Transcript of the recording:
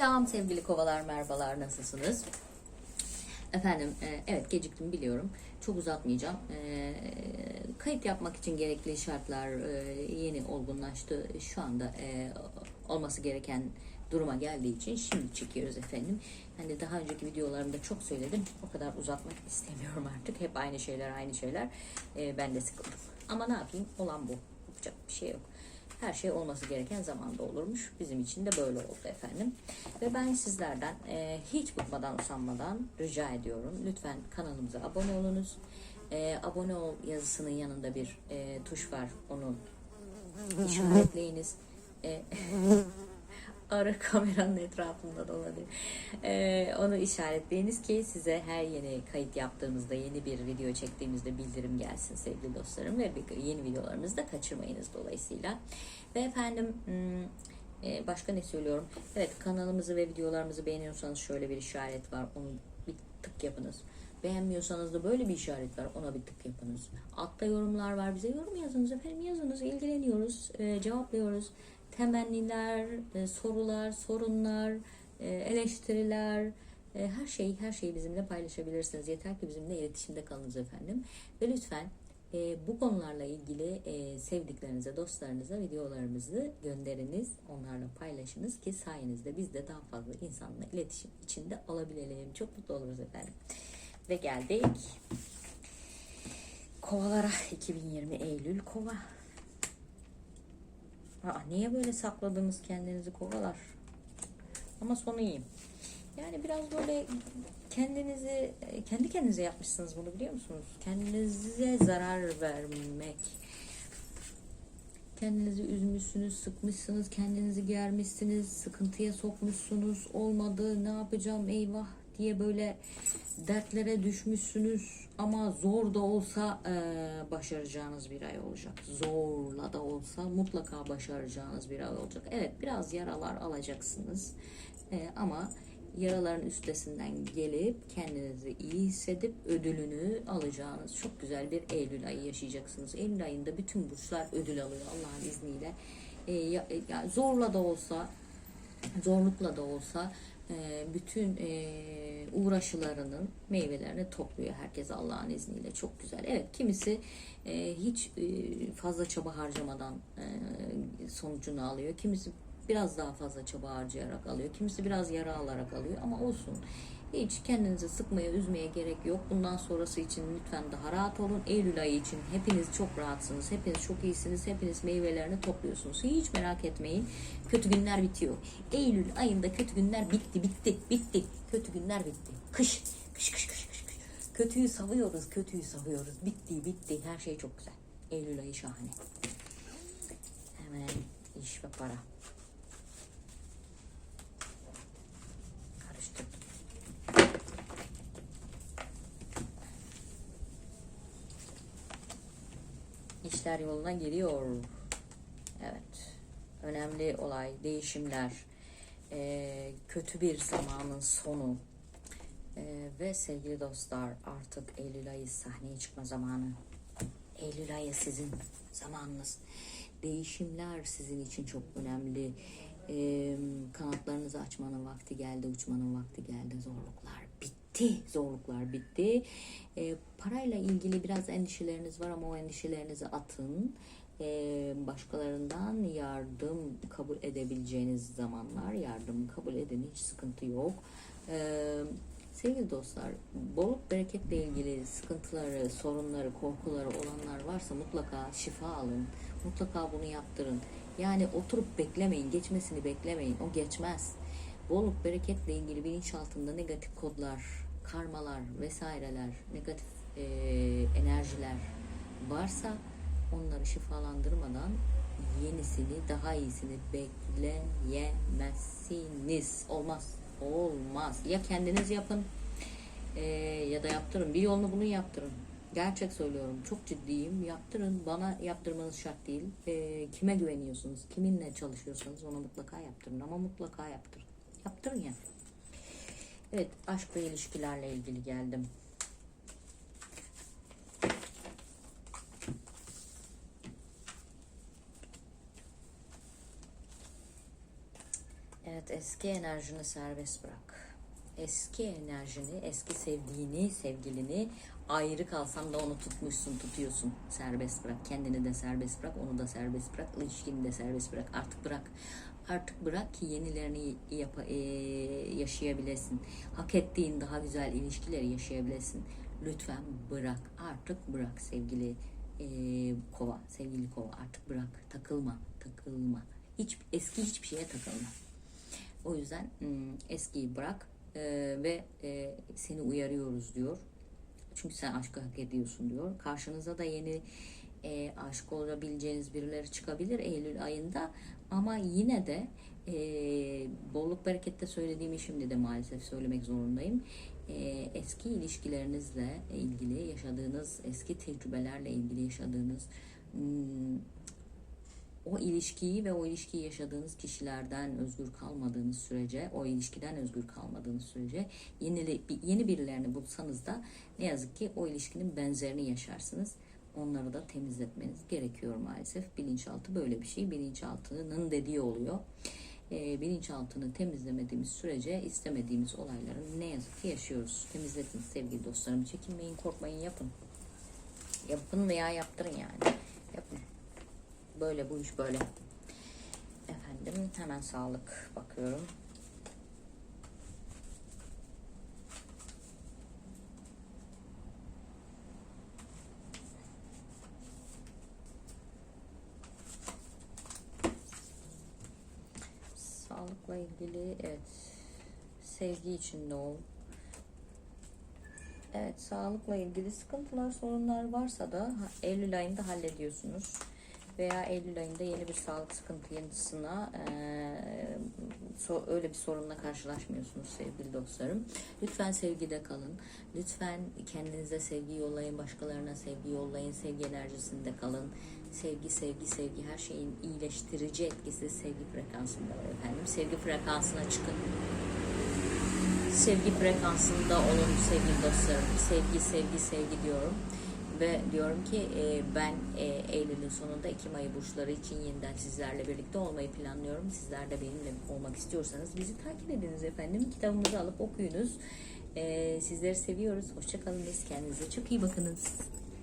Selam sevgili kovalar merhabalar nasılsınız? Efendim e, evet geciktim biliyorum. Çok uzatmayacağım. E, kayıt yapmak için gerekli şartlar e, yeni olgunlaştı. Şu anda olması gereken duruma geldiği için şimdi çekiyoruz efendim. Hani daha önceki videolarımda çok söyledim. O kadar uzatmak istemiyorum artık. Hep aynı şeyler aynı şeyler. Ben de sıkıldım. Ama ne yapayım? Olan bu. Yapacak bir şey yok. Her şey olması gereken zamanda olurmuş. Bizim için de böyle oldu efendim. Ve ben sizlerden e, hiç bıkmadan usanmadan rica ediyorum. Lütfen kanalımıza abone olunuz. E, abone ol yazısının yanında bir e, tuş var. Onu işaretleyiniz. E, ara kameranın etrafında dolanıyor. Ee, onu işaretleyiniz ki size her yeni kayıt yaptığımızda, yeni bir video çektiğimizde bildirim gelsin sevgili dostlarım ve yeni videolarımızı da kaçırmayınız dolayısıyla. Ve efendim hmm, e, başka ne söylüyorum? Evet kanalımızı ve videolarımızı beğeniyorsanız şöyle bir işaret var. Onu bir tık yapınız. Beğenmiyorsanız da böyle bir işaret var. Ona bir tık yapınız. Altta yorumlar var. Bize yorum yazınız efendim yazınız. ilgileniyoruz. e, cevaplıyoruz. Temenniler, e, sorular, sorunlar, e, eleştiriler, e, her şeyi her şeyi bizimle paylaşabilirsiniz. Yeter ki bizimle iletişimde kalınız efendim. Ve lütfen e, bu konularla ilgili e, sevdiklerinize, dostlarınıza videolarımızı gönderiniz. Onlarla paylaşınız ki sayenizde biz de daha fazla insanla iletişim içinde olabilelim. Çok mutlu oluruz efendim. Ve geldik kovalara 2020 Eylül kova. Aa, niye böyle sakladınız kendinizi kovalar? Ama sonu iyi. Yani biraz böyle kendinizi kendi kendinize yapmışsınız bunu biliyor musunuz? Kendinize zarar vermek. Kendinizi üzmüşsünüz, sıkmışsınız, kendinizi germişsiniz, sıkıntıya sokmuşsunuz, olmadı, ne yapacağım eyvah diye böyle dertlere düşmüşsünüz ama zor da olsa eee, başaracağınız bir ay olacak. Zorla da olsa mutlaka başaracağınız bir ay olacak. Evet biraz yaralar alacaksınız Eee, ama yaraların üstesinden gelip kendinizi iyi hissedip ödülünü alacağınız çok güzel bir Eylül ayı yaşayacaksınız. Eylül ayında bütün burçlar ödül alıyor Allah'ın izniyle. Eee, ya- ya zorla da olsa zorlukla da olsa e, bütün e, uğraşılarının meyvelerini topluyor herkes Allah'ın izniyle çok güzel. Evet kimisi e, hiç e, fazla çaba harcamadan e, sonucunu alıyor. Kimisi biraz daha fazla çaba harcayarak alıyor. Kimisi biraz yara alarak alıyor ama olsun. Hiç kendinizi sıkmaya, üzmeye gerek yok. Bundan sonrası için lütfen daha rahat olun. Eylül ayı için hepiniz çok rahatsınız. Hepiniz çok iyisiniz. Hepiniz meyvelerini topluyorsunuz. Hiç merak etmeyin. Kötü günler bitiyor. Eylül ayında kötü günler bitti, bitti, bitti. Kötü günler bitti. Kış, kış, kış, kış, kış. kış. Kötüyü savuyoruz, kötüyü savuyoruz. Bitti, bitti. Her şey çok güzel. Eylül ayı şahane. Hemen iş ve para. İşler yoluna giriyor. Evet. Önemli olay, değişimler, eee, kötü bir zamanın sonu. Eee, ve sevgili dostlar artık Eylül ayı sahneye çıkma zamanı. Eylül ayı sizin zamanınız. Değişimler sizin için çok önemli. Eee, kanatlarınızı açmanın vakti geldi, uçmanın vakti geldi. Zorluklar bitti, zorluklar bitti. Eee, parayla ilgili biraz endişeleriniz var ama o endişelerinizi atın. Eee, başkalarından yardım kabul edebileceğiniz zamanlar yardım kabul edin hiç sıkıntı yok. Eee Sevgili dostlar, bolluk bereketle ilgili sıkıntıları, sorunları, korkuları olanlar varsa mutlaka şifa alın. Mutlaka bunu yaptırın. Yani oturup beklemeyin, geçmesini beklemeyin. O geçmez. Bolluk bereketle ilgili bilinçaltında negatif kodlar, karmalar vesaireler, negatif eee, enerjiler varsa onları şifalandırmadan yenisini, daha iyisini bekleyemezsiniz. Olmaz. Olmaz. Ya kendiniz yapın eee, ya da yaptırın. Bir yolunu bunu yaptırın. Gerçek söylüyorum. Çok ciddiyim. Yaptırın. Bana yaptırmanız şart değil. Eee, kime güveniyorsunuz? Kiminle çalışıyorsanız ona mutlaka yaptırın. Ama mutlaka yaptırın. Yaptırın ya. Evet. Aşk ve ilişkilerle ilgili geldim. Evet eski enerjini serbest bırak. Eski enerjini, eski sevdiğini, sevgilini ayrı kalsam da onu tutmuşsun, tutuyorsun. Serbest bırak. Kendini de serbest bırak, onu da serbest bırak, ilişkini de serbest bırak. Artık bırak. Artık bırak ki yenilerini yapa, e, yaşayabilesin. Hak ettiğin daha güzel ilişkileri yaşayabilesin. Lütfen bırak. Artık bırak sevgili e, kova, sevgili kova. Artık bırak. Takılma, takılma. Hiç, eski hiçbir şeye takılma. O yüzden eskiyi bırak e, ve e, seni uyarıyoruz diyor. Çünkü sen aşkı hak ediyorsun diyor. Karşınıza da yeni e, aşık olabileceğiniz birileri çıkabilir Eylül ayında. Ama yine de e, bolluk berekette söylediğimi şimdi de maalesef söylemek zorundayım. E, eski ilişkilerinizle ilgili yaşadığınız, eski tecrübelerle ilgili yaşadığınız hmm, o ilişkiyi ve o ilişkiyi yaşadığınız kişilerden özgür kalmadığınız sürece, o ilişkiden özgür kalmadığınız sürece yeni, yeni birilerini bulsanız da ne yazık ki o ilişkinin benzerini yaşarsınız. Onları da temizletmeniz gerekiyor maalesef. Bilinçaltı böyle bir şey. Bilinçaltının dediği oluyor. E, bilinçaltını temizlemediğimiz sürece istemediğimiz olayları ne yazık ki yaşıyoruz. Temizletin sevgili dostlarım. Çekinmeyin, korkmayın, yapın. Yapın veya yaptırın yani. Yapın. Böyle bu iş böyle. Efendim hemen sağlık bakıyorum. Sağlıkla ilgili evet sevgi içinde ol. Evet sağlıkla ilgili sıkıntılar sorunlar varsa da Eylül ayında hallediyorsunuz veya Eylül ayında yeni bir sağlık sıkıntısına eee, so- öyle bir sorunla karşılaşmıyorsunuz sevgili dostlarım. Lütfen sevgide kalın. Lütfen kendinize sevgi yollayın, başkalarına sevgi yollayın, sevgi enerjisinde kalın. Sevgi, sevgi, sevgi her şeyin iyileştirici etkisi sevgi frekansında var efendim. Sevgi frekansına çıkın. Sevgi frekansında olun sevgili dostlarım. Sevgi, sevgi, sevgi diyorum ve diyorum ki e, ben e, Eylül'ün sonunda Ekim ayı burçları için yeniden sizlerle birlikte olmayı planlıyorum. Sizler de benimle olmak istiyorsanız bizi takip ediniz efendim. Kitabımızı alıp okuyunuz. E, sizleri seviyoruz. Hoşçakalınız. Kendinize çok iyi bakınız.